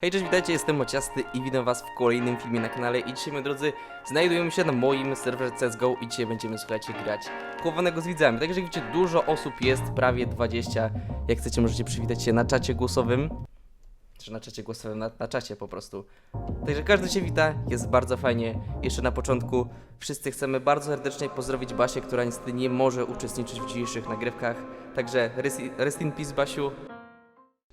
Hej, cześć, witajcie, jestem Mociasty i witam was w kolejnym filmie na kanale i dzisiaj, moi drodzy, znajdujemy się na moim serwerze CSGO i dzisiaj będziemy, słuchajcie, grać chowanego z widzami. Także jak widzicie, dużo osób jest, prawie 20. Jak chcecie, możecie przywitać się na czacie głosowym. Czy na czacie głosowym, na, na czacie po prostu. Także każdy się wita, jest bardzo fajnie. Jeszcze na początku wszyscy chcemy bardzo serdecznie pozdrowić Basię, która niestety nie może uczestniczyć w dzisiejszych nagrywkach. Także rest in peace, Basiu.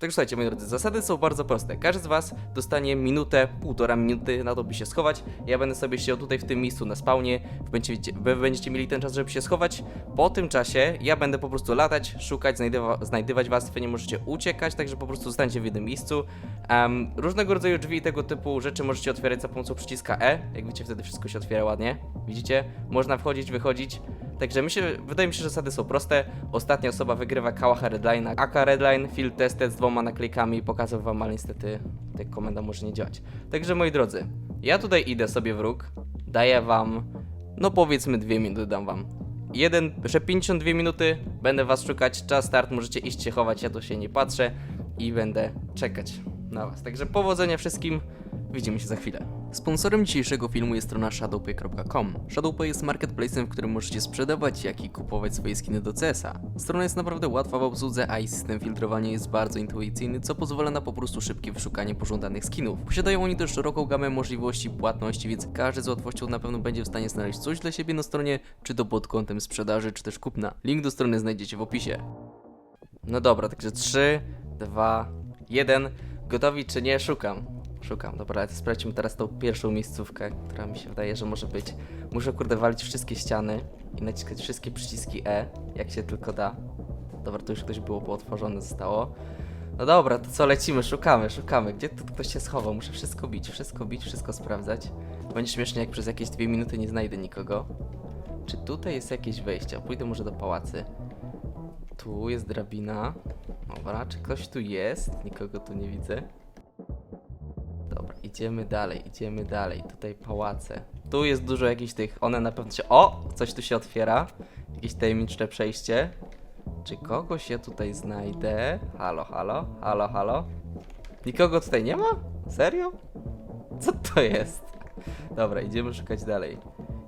Także słuchajcie, moi drodzy, zasady są bardzo proste. Każdy z Was dostanie minutę, półtora minuty na to, by się schować. Ja będę sobie siedział tutaj w tym miejscu na spawnie. Wy będziecie, wy będziecie mieli ten czas, żeby się schować. Po tym czasie ja będę po prostu latać, szukać, znajdywa, znajdywać Was. Wy nie możecie uciekać, także po prostu zostańcie w jednym miejscu. Em, różnego rodzaju drzwi i tego typu rzeczy możecie otwierać za pomocą przyciska E. Jak widzicie, wtedy wszystko się otwiera ładnie. Widzicie? Można wchodzić, wychodzić. Także się, wydaje mi się, że zasady są proste. Ostatnia osoba wygrywa Kałacha Redline'a. AK Redline, field tested z dwoma naklejkami. Pokazał wam, ale niestety ta komenda może nie działać. Także moi drodzy, ja tutaj idę sobie w róg. Daję wam, no powiedzmy dwie minuty dam wam. Jeden, że 52 minuty, będę was szukać, czas start, możecie iść się chować, ja tu się nie patrzę i będę czekać na was. Także powodzenia wszystkim, widzimy się za chwilę. Sponsorem dzisiejszego filmu jest strona shadowpay.com. Shadowpay jest marketplacem, w którym możecie sprzedawać, jak i kupować swoje skiny do CS-a. Strona jest naprawdę łatwa w obsłudze, a jej system filtrowania jest bardzo intuicyjny, co pozwala na po prostu szybkie wyszukanie pożądanych skinów. Posiadają oni też szeroką gamę możliwości płatności, więc każdy z łatwością na pewno będzie w stanie znaleźć coś dla siebie na stronie, czy to pod kątem sprzedaży, czy też kupna. Link do strony znajdziecie w opisie. No dobra, także 3, 2, 1. Gotowi czy nie? Szukam. Szukam. Dobra, sprawdźmy teraz tą pierwszą miejscówkę, która mi się wydaje, że może być. Muszę kurde walić wszystkie ściany i naciskać wszystkie przyciski E, jak się tylko da. Dobra, to już ktoś było pootworzone zostało. No dobra, to co lecimy, szukamy, szukamy. Gdzie tu ktoś się schował? Muszę wszystko bić, wszystko bić, wszystko sprawdzać. Będzie śmiesznie, jak przez jakieś dwie minuty nie znajdę nikogo. Czy tutaj jest jakieś wejście? Pójdę może do pałacy. Tu jest drabina. Dobra, czy ktoś tu jest? Nikogo tu nie widzę. Idziemy dalej, idziemy dalej. Tutaj pałace. Tu jest dużo jakichś tych. One na pewno się. O! Coś tu się otwiera. Jakieś tajemnicze przejście. Czy kogoś ja tutaj znajdę? Halo, halo, halo, halo. Nikogo tutaj nie ma? Serio? Co to jest? Dobra, idziemy szukać dalej.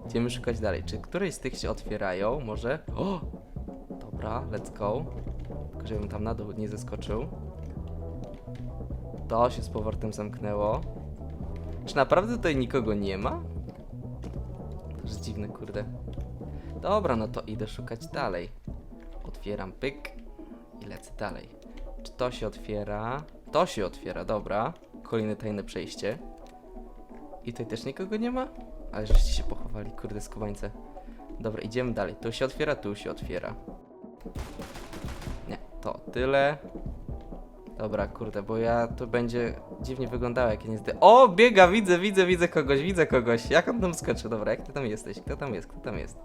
Idziemy szukać dalej. Czy któreś z tych się otwierają? Może? O! Dobra, let's go. Tylko żebym tam na dół nie zeskoczył. To się z powrotem zamknęło. Czy naprawdę tutaj nikogo nie ma? To jest dziwne, kurde. Dobra, no to idę szukać dalej. Otwieram pyk i lecę dalej. Czy to się otwiera? To się otwiera, dobra. Kolejne tajne przejście. I tutaj też nikogo nie ma? Ale żeście się pochowali, kurde, skubańce. Dobra, idziemy dalej. Tu się otwiera, tu się otwiera. Nie, to tyle. Dobra, kurde, bo ja to będzie dziwnie wyglądało, jak ja nie. O, biega, widzę, widzę, widzę kogoś, widzę kogoś. Jak on tam skoczy? Dobra, jak ty tam jesteś? Kto tam jest? Kto tam jest?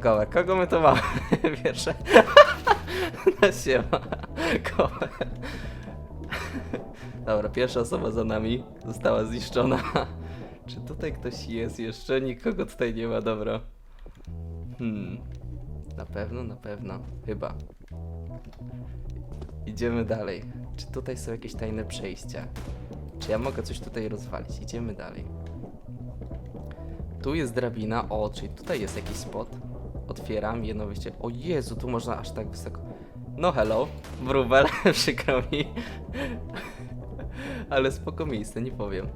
Gołe, kogo my to mamy? Pierwsze. No siema. Gołe. Dobra, pierwsza osoba za nami została zniszczona. Czy tutaj ktoś jest jeszcze? Nikogo tutaj nie ma, dobra. Hmm. Na pewno, na pewno. Chyba. Idziemy dalej. Czy tutaj są jakieś tajne przejścia? Czy ja mogę coś tutaj rozwalić? Idziemy dalej. Tu jest drabina. O, czyli tutaj jest jakiś spot. Otwieram jedno wyjście. O Jezu, tu można aż tak wysoko. No hello, wróbel, przykro mi. Ale spoko miejsce, nie powiem.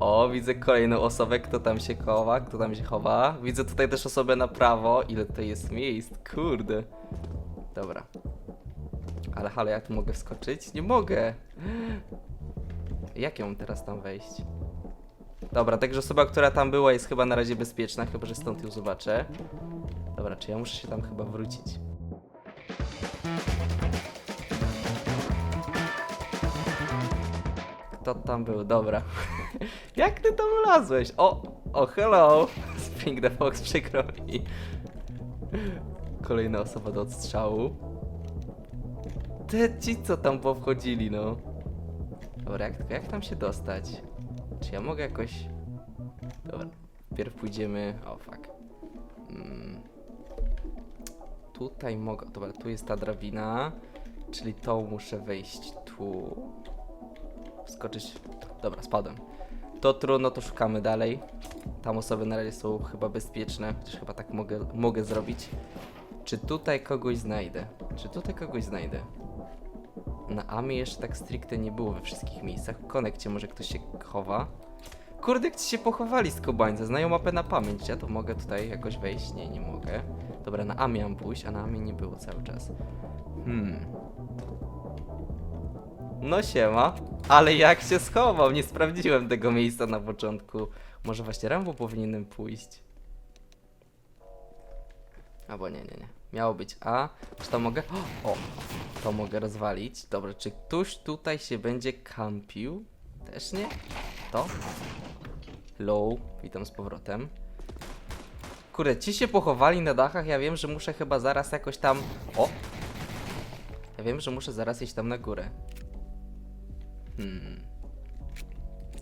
O, widzę kolejną osobę, kto tam się chowa, kto tam się chowa. Widzę tutaj też osobę na prawo. Ile tutaj jest miejsc? Kurde. Dobra. Ale halo, jak tu mogę wskoczyć? Nie mogę. Jak ją teraz tam wejść? Dobra, także osoba, która tam była jest chyba na razie bezpieczna, chyba że stąd ją zobaczę. Dobra, czy ja muszę się tam chyba wrócić? Kto tam był? Dobra. Jak ty tam wlazłeś? O, o hello! Spring the Fox, przykro mi. Kolejna osoba do odstrzału. Te ci, co tam powchodzili, no. Dobra, jak, tylko jak tam się dostać? Czy ja mogę jakoś... Dobra, pierw pójdziemy... O, fuck. Mm. Tutaj mogę... Dobra, tu jest ta drabina. Czyli to muszę wejść tu. Skoczyć. Dobra, spadłem. To trudno, to szukamy dalej. Tam osoby na razie są chyba bezpieczne, chociaż chyba tak mogę, mogę zrobić. Czy tutaj kogoś znajdę? Czy tutaj kogoś znajdę? Na Ami jeszcze tak stricte nie było we wszystkich miejscach. W konekcie może ktoś się chowa. Kurde, gdzie się pochowali skubańcy? Znają mapę na pamięć. Ja to mogę tutaj jakoś wejść? Nie, nie mogę. Dobra, na Ami mam pójść, a na Ami nie było cały czas. Hmm. No siema. Ale jak się schował? Nie sprawdziłem tego miejsca na początku. Może właśnie Rambo powinienem pójść. Albo nie, nie, nie. Miało być A. Czy to mogę? O! To mogę rozwalić. Dobra, czy ktoś tutaj się będzie kampił? Też nie? To? Low. Witam z powrotem. Kurde, ci się pochowali na dachach. Ja wiem, że muszę chyba zaraz jakoś tam... O! Ja wiem, że muszę zaraz iść tam na górę. Hmm.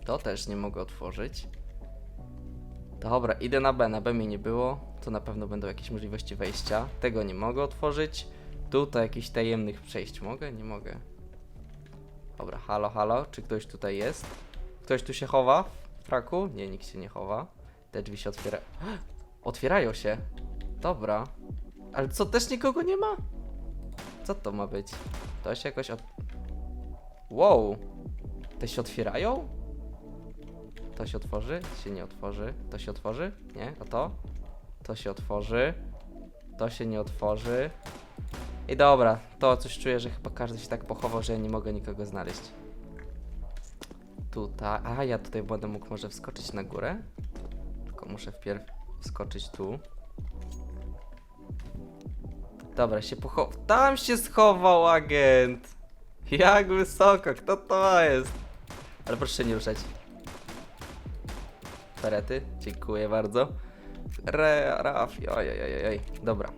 To też nie mogę otworzyć. Dobra, idę na B. Na B mnie nie było. Tu na pewno będą jakieś możliwości wejścia. Tego nie mogę otworzyć. Tutaj jakichś tajemnych przejść mogę? Nie mogę. Dobra, halo, halo. Czy ktoś tutaj jest? Ktoś tu się chowa? W fraku? Nie, nikt się nie chowa. Te drzwi się otwiera... Otwierają się. Dobra. Ale co, też nikogo nie ma? Co to ma być? To się jakoś od... Wow. Te się otwierają? To się otworzy? Się nie otworzy. To się otworzy? Nie? A to? To się otworzy. To się nie otworzy. I dobra, to coś czuję, że chyba każdy się tak pochował, że ja nie mogę nikogo znaleźć. Tutaj. A ja tutaj będę mógł może wskoczyć na górę. Tylko muszę wpierw wskoczyć tu. Dobra, się pochował. Tam się schował agent! Jak wysoko, kto to jest? Ale proszę się nie ruszać. Perety, dziękuję bardzo. Re, Rafi, ojej, dobra.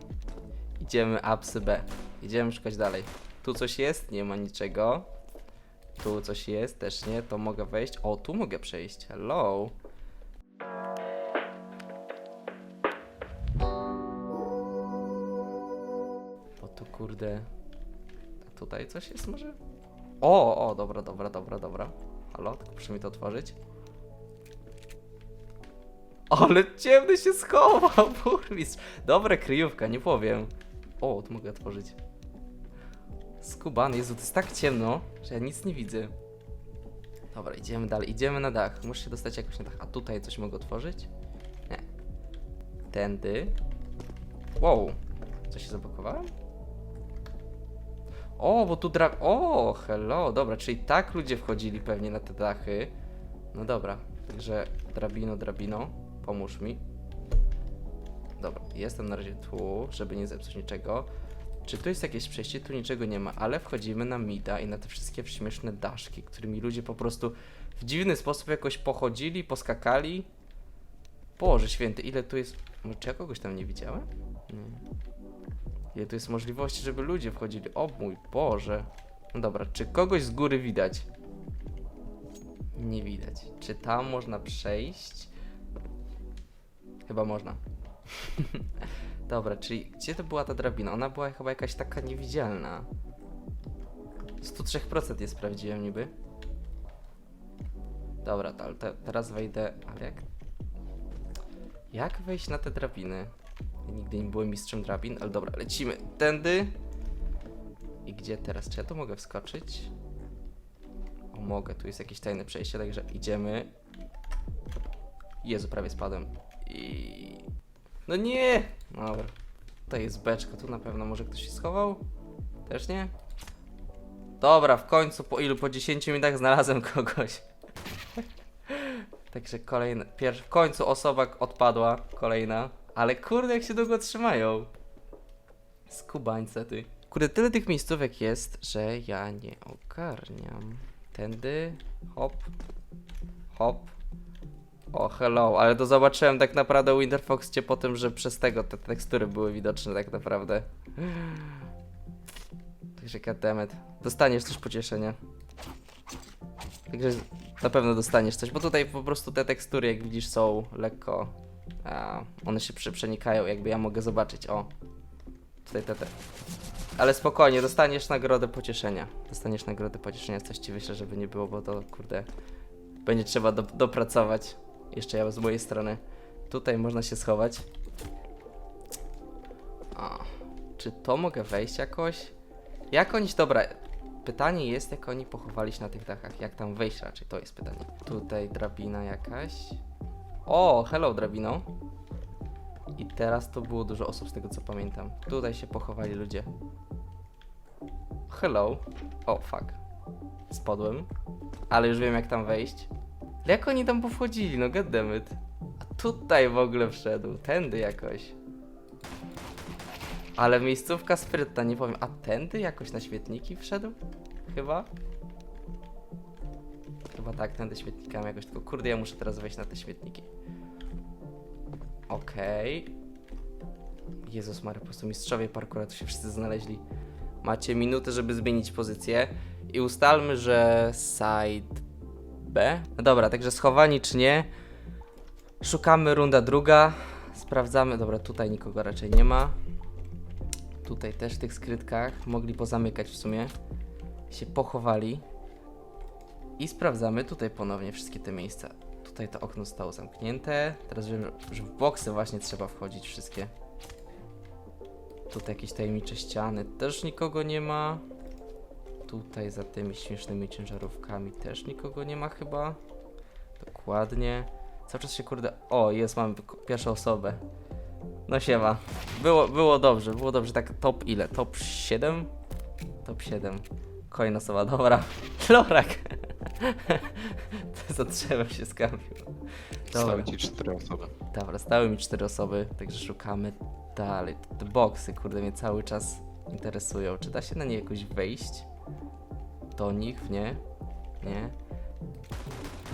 Idziemy apsy B. Idziemy szukać dalej. Tu coś jest? Nie ma niczego. Tu coś jest? Też nie. To mogę wejść. O, tu mogę przejść. Hello. O tu kurde. A tutaj coś jest może? O, o, dobra, dobra, dobra, dobra. Halo, tylko proszę mi to otworzyć. Ale ciemny się schował, burmistrz. Dobra kryjówka, nie powiem. O, tu mogę otworzyć. Skuban, Jezu, to jest tak ciemno, że ja nic nie widzę. Dobra, idziemy dalej, idziemy na dach. Muszę się dostać jakoś na dach. A tutaj coś mogę otworzyć? Nie. Tędy. Wow. Co się zablokowałem? O, bo tu dra... O, hello. Dobra, czyli tak ludzie wchodzili pewnie na te dachy. No dobra, także drabino, drabino, pomóż mi. Dobra, jestem na razie tu, żeby nie zepsuć niczego. Czy tu jest jakieś przejście? Tu niczego nie ma, ale wchodzimy na mida i na te wszystkie śmieszne daszki, którymi ludzie po prostu w dziwny sposób jakoś pochodzili, poskakali. Boże święty, ile tu jest... Czy ja kogoś tam nie widziałem? Nie. Ile tu jest możliwości, żeby ludzie wchodzili? O mój Boże. No dobra, czy kogoś z góry widać? Nie widać. Czy tam można przejść? Chyba można. Dobra, czyli gdzie to była ta drabina? Ona była chyba jakaś taka niewidzialna. 103% je sprawdziłem niby. Dobra, to, ale te, teraz wejdę. Ale jak. Jak wejść na te drabiny? Ja nigdy nie byłem mistrzem drabin, ale dobra, lecimy tędy. I gdzie teraz? Czy ja tu mogę wskoczyć? O, mogę, tu jest jakieś tajne przejście, także idziemy. Jezu, prawie spadłem. I... No nie! Dobra. Tutaj jest beczka, tu na pewno może ktoś się schował? Też nie? Dobra, w końcu po ilu? Po 10 minutach znalazłem kogoś. Także kolejna, pierwsza, w końcu osoba odpadła, kolejna. Ale kurde, jak się długo trzymają. Skubańce ty. Kurde, tyle tych miejscówek jest, że ja nie ogarniam. Tędy, hop, hop. O, hello, ale to zobaczyłem tak naprawdę Winterfoxcie po tym, że przez tego te tekstury były widoczne tak naprawdę. Także goddammit. Dostaniesz też pocieszenie. Także na pewno dostaniesz coś, bo tutaj po prostu te tekstury, jak widzisz, są lekko... A, one się przenikają, jakby ja mogę zobaczyć, o. Tutaj te, te. Ale spokojnie, dostaniesz nagrodę pocieszenia. Dostaniesz nagrodę pocieszenia, coś ci wyślę, żeby nie było, bo to kurde. Będzie trzeba do, dopracować. Jeszcze ja z mojej strony. Tutaj można się schować. O, czy to mogę wejść jakoś? Jak oni. Dobra, pytanie jest, jak oni pochowali się na tych dachach. Jak tam wejść raczej? To jest pytanie. Tutaj drabina jakaś. O, hello, drabino. I teraz to było dużo osób z tego co pamiętam. Tutaj się pochowali ludzie. Hello. O, fuck. Spadłem. Ale już wiem jak tam wejść. Jak oni tam powchodzili, no goddammit. A tutaj w ogóle wszedł. Tędy jakoś. Ale miejscówka sprytna, nie powiem. A tędy jakoś na świetniki wszedł? Chyba? Chyba tak, tędy świetnikami jakoś. Tylko kurde, ja muszę teraz wejść na te świetniki. Okej. Jezus Maria, po prostu mistrzowie parkura tu się wszyscy znaleźli. Macie minutę, żeby zmienić pozycję. I ustalmy, że side B. No dobra, także schowani czy nie. Szukamy runda druga. Sprawdzamy. Dobra, tutaj nikogo raczej nie ma. Tutaj też w tych skrytkach mogli pozamykać w sumie. Się pochowali. I sprawdzamy tutaj ponownie wszystkie te miejsca. Tutaj to okno zostało zamknięte. Teraz wiem, że w boksy właśnie trzeba wchodzić wszystkie. Tutaj jakieś tajemnicze ściany. Też nikogo nie ma. Tutaj za tymi śmiesznymi ciężarówkami też nikogo nie ma chyba. Dokładnie. Cały czas się kurde... O, jest, mamy pierwszą osobę. No siema. Było, było dobrze, było dobrze. Tak top ile? Top 7? Top 7. Kolejna osoba, dobra. Lorak. to za drzewem się skampił. Dobra. Stały ci cztery osoby. Dobra, stały mi cztery osoby, także szukamy dalej. Te boksy, kurde, mnie cały czas interesują. Czy da się na nie jakoś wejść? Do nich? Nie? Nie?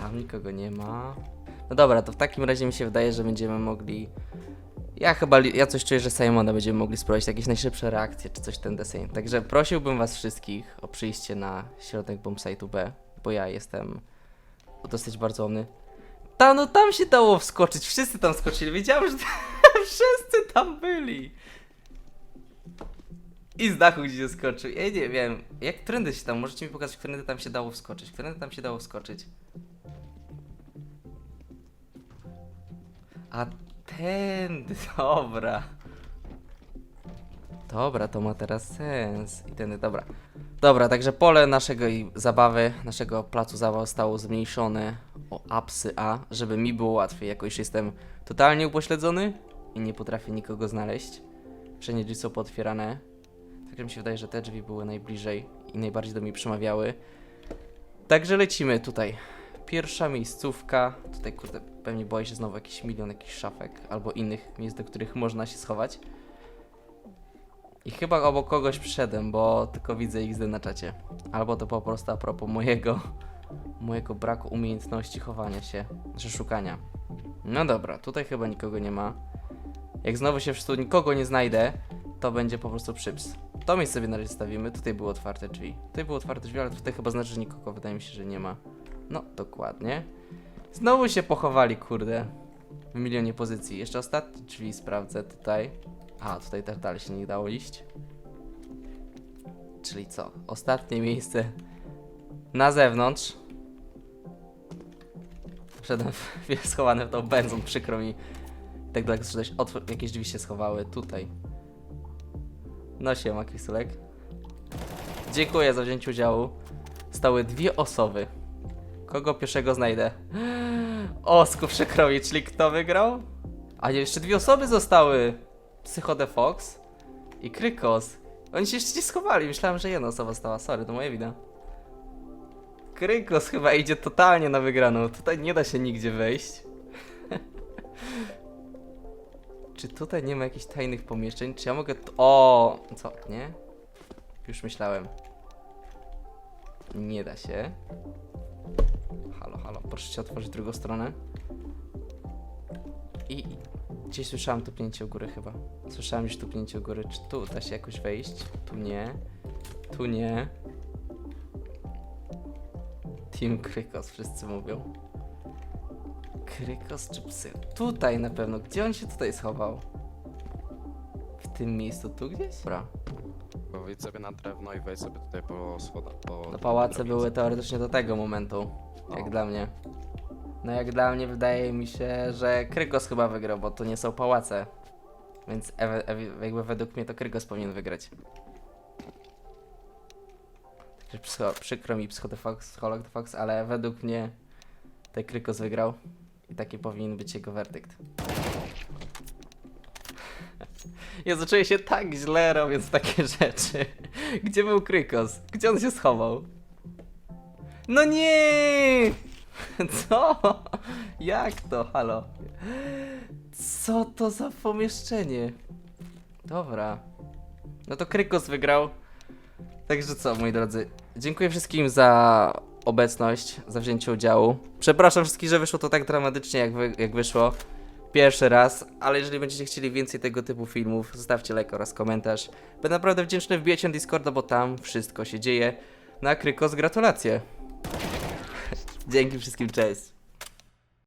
Tam nikogo nie ma. No dobra, to w takim razie mi się wydaje, że będziemy mogli... Ja chyba, ja coś czuję, że Simona będziemy mogli sprawdzić jakieś najszybsze reakcje, czy coś ten deseń. Także prosiłbym was wszystkich o przyjście na środek bombsite'u B, bo ja jestem dosyć bardzo omny. Ta, no tam się dało wskoczyć, wszyscy tam skoczyli, wiedziałem, że wszyscy tam byli. I z dachu gdzie skoczył, ja nie wiem, jak trendy się tam, możecie mi pokazać, którędy tam się dało wskoczyć, którędy tam się dało wskoczyć. A tędy, dobra. Dobra, to ma teraz sens. I tędy, dobra. Dobra, także pole naszego i zabawy, naszego placu zabaw zostało zmniejszone o apsy A, żeby mi było łatwiej, jako już jestem totalnie upośledzony i nie potrafię nikogo znaleźć. Wszędzie drzwi są pootwierane. Także mi się wydaje, że te drzwi były najbliżej i najbardziej do mnie przemawiały. Także lecimy tutaj. Pierwsza miejscówka. Tutaj kurde, pewnie boję się znowu jakiś milion jakichś szafek albo innych miejsc, do których można się schować. I chyba obok kogoś przyszedłem, bo tylko widzę XD na czacie. Albo to po prostu a propos mojego, mojego braku umiejętności chowania się, czy szukania. No dobra, tutaj chyba nikogo nie ma. Jak znowu się tu nikogo nie znajdę, to będzie po prostu przyps. To miejsce sobie na razie stawimy. Tutaj były otwarte drzwi. Tutaj były otwarte drzwi, ale tutaj chyba znaczy, że nikogo wydaje mi się, że nie ma. No, dokładnie. Znowu się pochowali, kurde. W milionie pozycji. Jeszcze ostatnie drzwi sprawdzę tutaj. A, tutaj też dalej się nie dało iść. Czyli co? Ostatnie miejsce na zewnątrz. Wszedłem w, schowany w tą benzą, przykro mi. Tak dalej, że jakieś drzwi się schowały tutaj. No siema, Krisulek. Dziękuję za wzięcie udziału. Stały dwie osoby. Kogo pierwszego znajdę? Osku przykro mi, czyli kto wygrał? A jeszcze dwie osoby zostały. Psycho the Fox i Krykos. Oni się jeszcze nie schowali, myślałem, że jedna osoba stała. Sorry, to moja wina. Krykos chyba idzie totalnie na wygraną. Tutaj nie da się nigdzie wejść. Czy tutaj nie ma jakichś tajnych pomieszczeń? Czy ja mogę... O, Co? Nie? Już myślałem. Nie da się. Halo, halo. Proszę się otworzyć drugą stronę. I gdzieś słyszałem tupnięcie u góry chyba. Słyszałem już tupnięcie u góry. Czy tu da się jakoś wejść? Tu nie. Tu nie. Team Krykos, wszyscy mówią. Krykos czy psy? Tutaj na pewno. Gdzie on się tutaj schował? W tym miejscu, tu gdzieś? Dobra. wyjdź sobie na drewno i wejdź sobie tutaj po schodach. Po No pałace były teoretycznie do tego momentu, jak No. dla mnie. No jak dla mnie wydaje mi się, że Krykos chyba wygrał, bo to nie są pałace. Więc ewe, ewe, jakby według mnie to Krykos powinien wygrać. Także psycho, przykro mi Psycho the Fox, Psycholog the Fox, ale według mnie to Krykos wygrał. I taki powinien być jego werdykt. Ja zacząłem się tak źle robiąc takie rzeczy. Gdzie był Krykos? Gdzie on się schował? No nie! Co? Jak to? Halo? Co to za pomieszczenie? Dobra. No to Krykos wygrał. Także co, moi drodzy. Dziękuję wszystkim za obecność, za wzięcie udziału. Przepraszam wszystkich, że wyszło to tak dramatycznie, jak, wy, jak wyszło. Pierwszy raz, ale jeżeli będziecie chcieli więcej tego typu filmów, zostawcie like oraz komentarz. Będę naprawdę wdzięczny, wbijecie na Discorda, bo tam wszystko się dzieje. Na Krykos gratulacje. Dzięki wszystkim, cześć.